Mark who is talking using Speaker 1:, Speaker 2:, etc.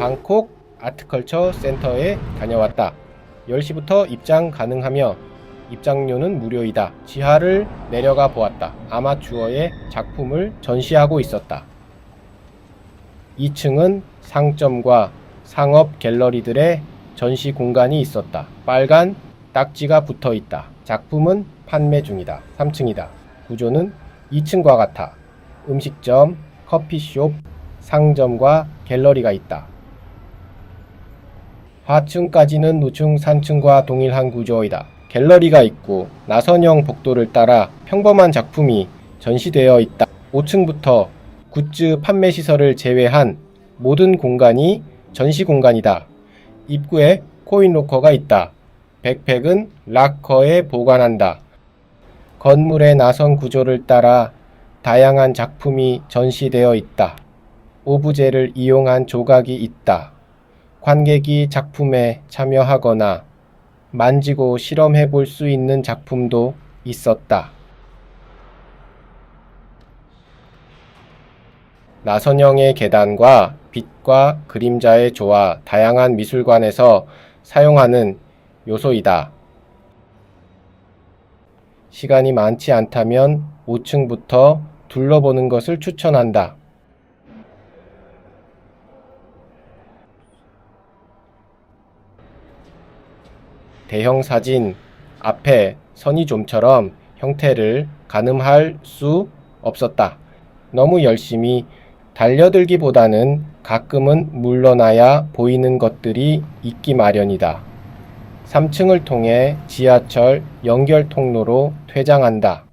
Speaker 1: 방콕 아트컬처 센터에 다녀왔다. 10시부터 입장 가능하며 입장료는 무료이다. 지하를 내려가 보았다. 아마추어의 작품을 전시하고 있었다. 2층은 상점과 상업 갤러리들의 전시 공간이 있었다. 빨간 딱지가 붙어 있다. 작품은 판매 중이다. 3층이다. 구조는 2층과 같아. 음식점, 커피숍, 상점과 갤러리가 있다. 하층까지는 노층 3층과 동일한 구조이다. 갤러리가 있고 나선형 복도를 따라 평범한 작품이 전시되어 있다. 5층부터 굿즈 판매 시설을 제외한 모든 공간이 전시 공간이다. 입구에 코인 로커가 있다. 백팩은 락커에 보관한다. 건물의 나선 구조를 따라 다양한 작품이 전시되어 있다. 오브제를 이용한 조각이 있다. 관객이 작품에 참여하거나 만지고 실험해 볼 수 있는 작품도 있었다. 나선형의 계단과 빛과 그림자의 조화, 다양한 미술관에서 사용하는 요소이다. 시간이 많지 않다면 5층부터 둘러보는 것을 추천한다. 대형 사진 앞에 선이좀처럼 형태를 가늠할 수 없었다. 너무 열심히 달려들기보다는 가끔은 물러나야 보이는 것들이 있기 마련이다. 3층을 통해 지하철 연결 통로로 퇴장한다.